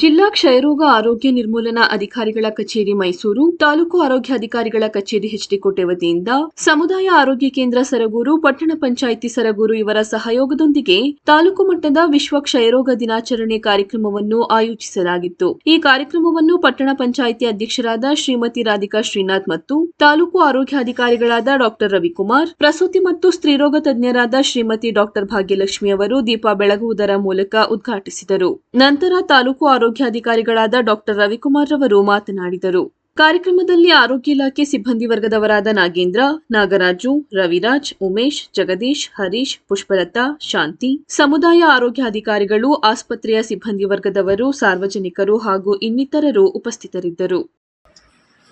ಜಿಲ್ಲಾ ಕ್ಷಯರೋಗ ಆರೋಗ್ಯ ನಿರ್ಮೂಲನಾ ಅಧಿಕಾರಿಗಳ ಕಚೇರಿ ಮೈಸೂರು, ತಾಲೂಕು ಆರೋಗ್ಯಾಧಿಕಾರಿಗಳ ಕಚೇರಿ ಹೆಚ್ಡಿಕೋಟೆ ವತಿಯಿಂದ ಸಮುದಾಯ ಆರೋಗ್ಯ ಕೇಂದ್ರ ಸರಗೂರು, ಪಟ್ಟಣ ಪಂಚಾಯಿತಿ ಸರಗೂರು ಇವರ ಸಹಯೋಗದೊಂದಿಗೆ ತಾಲೂಕು ಮಟ್ಟದ ವಿಶ್ವ ಕ್ಷಯರೋಗ ದಿನಾಚರಣೆ ಕಾರ್ಯಕ್ರಮವನ್ನು ಆಯೋಜಿಸಲಾಗಿತ್ತು. ಈ ಕಾರ್ಯಕ್ರಮವನ್ನು ಪಟ್ಟಣ ಪಂಚಾಯಿತಿ ಅಧ್ಯಕ್ಷರಾದ ಶ್ರೀಮತಿ ರಾಧಿಕಾ ಶ್ರೀನಾಥ್ ಮತ್ತು ತಾಲೂಕು ಆರೋಗ್ಯಾಧಿಕಾರಿಗಳಾದ ಡಾಕ್ಟರ್ ರವಿಕುಮಾರ್, ಪ್ರಸೂತಿ ಮತ್ತು ಸ್ತ್ರೀರೋಗ ತಜ್ಞರಾದ ಶ್ರೀಮತಿ ಡಾಕ್ಟರ್ ಭಾಗ್ಯಲಕ್ಷ್ಮಿ ಅವರು ದೀಪ ಬೆಳಗುವುದರ ಮೂಲಕ ಉದ್ಘಾಟಿಸಿದರು. ನಂತರ ತಾಲೂಕು ಆರೋಗ್ಯಾಧಿಕಾರಿಗಳಾದ ಡಾಕ್ಟರ್ ರವಿಕುಮಾರ್ ರವರು ಮಾತನಾಡಿದರು. ಕಾರ್ಯಕ್ರಮದಲ್ಲಿ ಆರೋಗ್ಯ ಇಲಾಖೆ ಸಿಬ್ಬಂದಿ ವರ್ಗದವರಾದ ನಾಗೇಂದ್ರ, ನಾಗರಾಜು, ರವಿರಾಜ್, ಉಮೇಶ್, ಜಗದೀಶ್, ಹರೀಶ್, ಪುಷ್ಪಲತಾ, ಶಾಂತಿ. ಸಮುದಾಯ ಆರೋಗ್ಯಾಧಿಕಾರಿಗಳು ಆಸ್ಪತ್ರೆಯ ಸಿಬ್ಬಂದಿ ವರ್ಗದವರು, ಸಾರ್ವಜನಿಕರು ಹಾಗೂ ಇನ್ನಿತರರು ಉಪಸ್ಥಿತರಿದ್ದರು.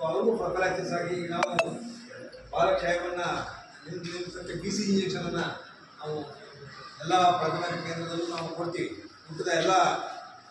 ಅವರು ಎಲ್ಲ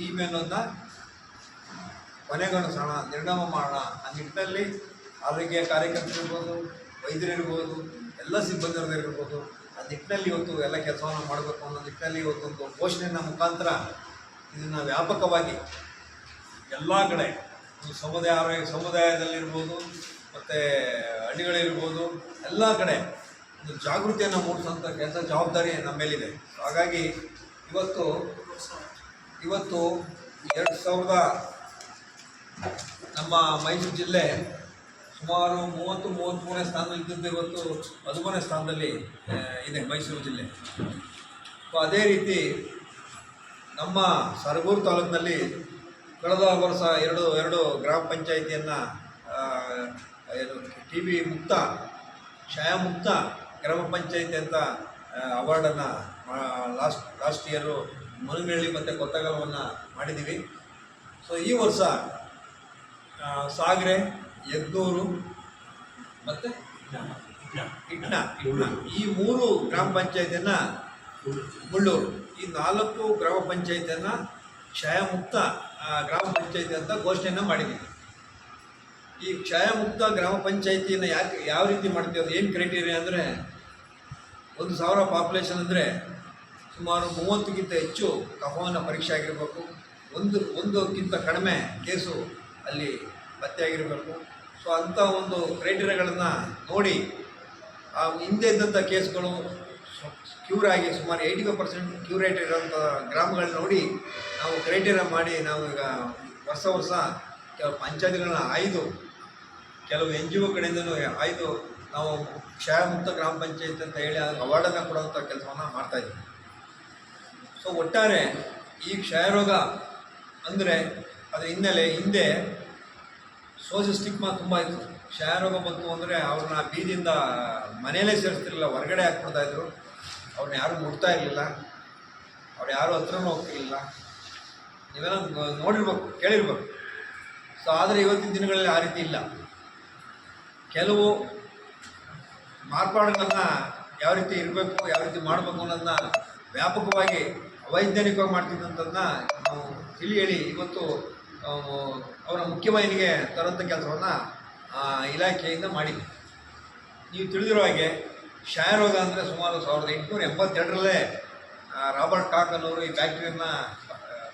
ಈ ಟೀಮ್ ಅನ್ನೋದನ್ನ ಕೊನೆಗೊಳಿಸೋಣ ನಿರ್ಣಯ ಮಾಡೋಣ. ಆ ನಿಟ್ಟಿನಲ್ಲಿ ಆರೋಗ್ಯ ಕಾರ್ಯಕರ್ತರಿರ್ಬೋದು, ವೈದ್ಯರಿರ್ಬೋದು, ಎಲ್ಲ ಸಿಬ್ಬಂದಿರದಿರ್ಬೋದು ಆ ನಿಟ್ಟಿನಲ್ಲಿ ಇವತ್ತು ಎಲ್ಲ ಕೆಲಸವನ್ನು ಮಾಡಬೇಕು ಅನ್ನೋ ನಿಟ್ಟಿನಲ್ಲಿ ಇವತ್ತೊಂದು ಘೋಷಣೆಯ ಮುಖಾಂತರ ಇದನ್ನು ವ್ಯಾಪಕವಾಗಿ ಎಲ್ಲ ಕಡೆ ಸಮುದಾಯ ಆರೋಗ್ಯ, ಸಮುದಾಯದಲ್ಲಿರ್ಬೋದು, ಮತ್ತು ಹಳ್ಳಿಗಳಿರ್ಬೋದು, ಎಲ್ಲ ಕಡೆ ಒಂದು ಜಾಗೃತಿಯನ್ನು ಮೂಡಿಸುವಂಥ ಕೆಲಸ ಜವಾಬ್ದಾರಿ ನಮ್ಮ ಮೇಲಿದೆ ಹಾಗಾಗಿ ಇವತ್ತು ಇವತ್ತು ಎರಡು ಸಾವಿರದ ನಮ್ಮ ಮೈಸೂರು ಜಿಲ್ಲೆ ಸುಮಾರು ಮೂವತ್ತು ಮೂವತ್ತ್ಮೂರನೇ ಇದ್ದಂತೆ ಇವತ್ತು ಹದಿಮೂರನೇ ಸ್ಥಾನದಲ್ಲಿ ಇದೆ ಮೈಸೂರು ಜಿಲ್ಲೆ. ಅದೇ ರೀತಿ ನಮ್ಮ ಸರಗೂರು ತಾಲೂಕಿನಲ್ಲಿ ಕಳೆದ ವರ್ಷ ಎರಡು ಎರಡು ಗ್ರಾಮ ಪಂಚಾಯಿತಿಯನ್ನು ಟಿ ವಿ ಮುಕ್ತ ಕ್ಷಯ ಮುಕ್ತ ಗ್ರಾಮ ಪಂಚಾಯಿತಿ ಅಂತ ಅವಾರ್ಡನ್ನು ಲಾಸ್ಟ್ ಲಾಸ್ಟ್ ಇಯರು ಮುನಗನಹಳ್ಳಿ ಮತ್ತು ಕೊತ್ತಗಲವನ್ನು ಮಾಡಿದ್ದೀವಿ. ಸೊ ಈ ವರ್ಷ ಸಾಗ್ರೆ ಯಗ್ನೂರು ಮತ್ತು ಇಟ್ನ. ಇಟ್ನ. ಈ ಮೂರು ಗ್ರಾಮ ಪಂಚಾಯತಿಯನ್ನು ಮುಳ್ಳೂರು. ಈ ನಾಲ್ಕು ಗ್ರಾಮ ಪಂಚಾಯತಿಯನ್ನು ಕ್ಷಯಮುಕ್ತ ಗ್ರಾಮ ಪಂಚಾಯತಿ ಅಂತ ಘೋಷಣೆಯನ್ನು ಮಾಡಿದ್ದೀವಿ. ಈ ಕ್ಷಯಮುಕ್ತ ಗ್ರಾಮ ಪಂಚಾಯತಿಯನ್ನು ಯಾಕೆ, ಯಾವ ರೀತಿ ಮಾಡ್ತೀವಿ, ಅದು ಏನು ಕ್ರೈಟೀರಿಯಾ ಅಂದರೆ, ಒಂದು ಸಾವಿರ ಪಾಪ್ಯುಲೇಷನ್ ಅಂದರೆ ಸುಮಾರು ಮೂವತ್ತಕ್ಕಿಂತ ಹೆಚ್ಚು ಕಫಾನ ಪರೀಕ್ಷೆ ಆಗಿರಬೇಕು. ಒಂದು, ಒಂದಕ್ಕಿಂತ ಕಡಿಮೆ ಕೇಸು ಅಲ್ಲಿ ಪತ್ತೆಯಾಗಿರಬೇಕು ಸೊ ಅಂಥ ಒಂದು ಕ್ರೈಟೀರಿಯಾಗಳನ್ನು ನೋಡಿ, ಆ ಹಿಂದೆ ಇದ್ದಂಥ ಕೇಸ್ಗಳು ಕ್ಯೂರ್ ಆಗಿ ಸುಮಾರು eighty five percent cure rate rate ಇರೋಂಥ ಗ್ರಾಮಗಳನ್ನ ನೋಡಿ, ನಾವು ಕ್ರೈಟೀರಿಯಾ ಮಾಡಿ ನಾವು ಈಗ ವರ್ಷ ವರ್ಷ ಕೆಲವು ಪಂಚಾಯತ್ಗಳನ್ನ ಆಯ್ದು, ಕೆಲವು ಎನ್ ಜಿ ಒ ಕಡೆಯಿಂದಲೂ ಆಯ್ದು ನಾವು ಕ್ಷಯಮುಕ್ತ ಗ್ರಾಮ ಪಂಚಾಯತ್ ಅಂತ ಹೇಳಿ ಅವಾರ್ಡನ್ನು ಕೊಡುವಂಥ ಕೆಲಸವನ್ನು ಮಾಡ್ತಾಯಿದ್ದೀವಿ ಸೊ ಒಟ್ಟಾರೆ ಈ ಕ್ಷಯರೋಗ ಅಂದರೆ ಅದರ ಹಿನ್ನೆಲೆ ಹಿಂದೆ ಸೋಷಿಯಲ್ ಸ್ಟಿಗ್ಮಾ ತುಂಬ ಇತ್ತು. ಕ್ಷಯರೋಗ ಬಂತು ಅಂದರೆ ಅವ್ರನ್ನ ಬೀದಿಯಿಂದ ಮನೆಯಲ್ಲೇ ಸೇರಿಸ್ತಿರಲಿಲ್ಲ, ಹೊರಗಡೆ ಹಾಕ್ಬಿಡ್ತಾ ಇದ್ರು. ಅವ್ರನ್ನ ಯಾರೂ ಮುಟ್ತಾ ಇರಲಿಲ್ಲ. ಅವ್ರು ಯಾರೂ ಹತ್ರನೂ ಹೋಗ್ತಿರಲಿಲ್ಲ. ನೀವೆಲ್ಲ ನೋ- ನೋಡಿರ್ಬೇಕು, ಕೇಳಿರ್ಬೇಕು. ಸೊ ಆದರೆ ಇವತ್ತಿನ ದಿನಗಳಲ್ಲಿ ಆ ರೀತಿ ಇಲ್ಲ. ಕೆಲವು ಮಾರ್ಪಾಡುಗಳನ್ನು ಯಾವ ರೀತಿ ಇರಬೇಕು, ಯಾವ ರೀತಿ ಮಾಡಬೇಕು ಅನ್ನೋದನ್ನ ವ್ಯಾಪಕವಾಗಿ ಅವೈಜ್ಞಾನಿಕವಾಗಿ ಮಾಡ್ತಿದ್ದಂಥದ್ದನ್ನ ನಾವು ತಿಳಿ ಹೇಳಿ ಇವತ್ತು ಅವರ ಮುಖ್ಯವಾಹಿನಿಗೆ ತರುವಂಥ ಕೆಲಸವನ್ನು ಇಲಾಖೆಯಿಂದ ಮಾಡಿದ್ವಿ. ನೀವು ತಿಳಿದಿರೋ ಹಾಗೆ ಕ್ಷಯರೋಗ ಅಂದರೆ ಸುಮಾರು ಸಾವಿರದ ಎಂಟುನೂರ ಎಂಬತ್ತೆರಡರಲ್ಲೇ ರಾಬರ್ಟ್ ಕಾಕ್ ಅನ್ನೋರು ಈ ಬ್ಯಾಕ್ಟೀರಿಯನ್ನ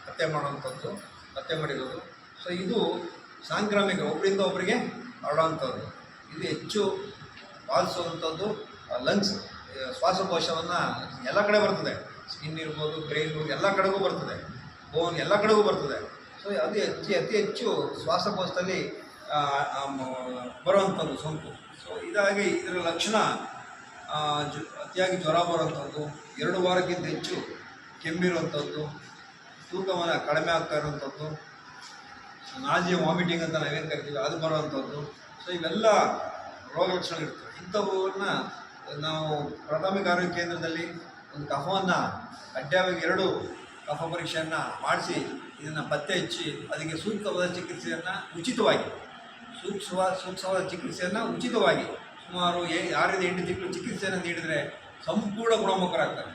ಪತ್ತೆ ಮಾಡುವಂಥದ್ದು, ಪತ್ತೆ ಮಾಡಿರೋದು. ಸೊ ಇದು ಸಾಂಕ್ರಾಮಿಕ ಒಬ್ಬರಿಂದ ಒಬ್ಬರಿಗೆ ಹರಡುವಂಥದ್ದು. ಇದು ಹೆಚ್ಚು ಪಾಲಿಸುವಂಥದ್ದು ಲಂಗ್ಸ್ ಶ್ವಾಸಕೋಶವನ್ನು ಎಲ್ಲ ಕಡೆ ಬರ್ತದೆ. ಸ್ಕಿನ್ ಇರ್ಬೋದು ಬ್ರೈನ್ ಎಲ್ಲ ಕಡೆಗೂ ಬರ್ತದೆ. ಬೋನ್ ಎಲ್ಲ ಕಡೆಗೂ ಬರ್ತದೆ. ಸೊ ಅದು ಹೆಚ್ಚು ಅತಿ ಹೆಚ್ಚು ಶ್ವಾಸಕೋಶದಲ್ಲಿ ಬರುವಂಥದ್ದು ಸೋಂಕು. ಸೊ ಇದಾಗಿ ಇದರ ಲಕ್ಷಣ ಜು, ಅತಿಯಾಗಿ ಜ್ವರ ಬರುವಂಥದ್ದು, ಎರಡು ವಾರಕ್ಕಿಂತ ಹೆಚ್ಚು ಕೆಮ್ಮಿರುವಂಥದ್ದು ತೂಕವನ್ನು ಕಡಿಮೆ ಆಗ್ತಾ ಇರುವಂಥದ್ದು ನಾಜಿಯ ವಾಮಿಟಿಂಗ್ ಅಂತ ನಾವೇನು ಕರಿತೀವಿ ಅದು ಬರುವಂಥದ್ದು. ಸೊ ಇವೆಲ್ಲ ರೋಗ ಲಕ್ಷಣ ಇರ್ತವೆ ಇಂಥವನ್ನ ನಾವು ಪ್ರಾಥಮಿಕ ಆರೋಗ್ಯ ಕೇಂದ್ರದಲ್ಲಿ ಒಂದು ಕಫವನ್ನು ಕಡ್ಡಾಯವಾಗಿ ಎರಡು ಕಫ ಪರೀಕ್ಷೆಯನ್ನು ಮಾಡಿಸಿ, ಇದನ್ನು ಪತ್ತೆ ಹಚ್ಚಿ, ಅದಕ್ಕೆ ಸೂಕ್ತವಾದ ಚಿಕಿತ್ಸೆಯನ್ನು ಉಚಿತವಾಗಿ, ಸೂಕ್ಷ್ಮ ಸೂಕ್ಷ್ಮವಾದ ಚಿಕಿತ್ಸೆಯನ್ನು ಉಚಿತವಾಗಿ ಸುಮಾರು ಏ, ಆರರಿಂದ ಎಂಟು ತಿಂಗಳು ಚಿಕಿತ್ಸೆಯನ್ನು ನೀಡಿದರೆ ಸಂಪೂರ್ಣ ಗುಣಮುಖರಾಗ್ತಾರೆ.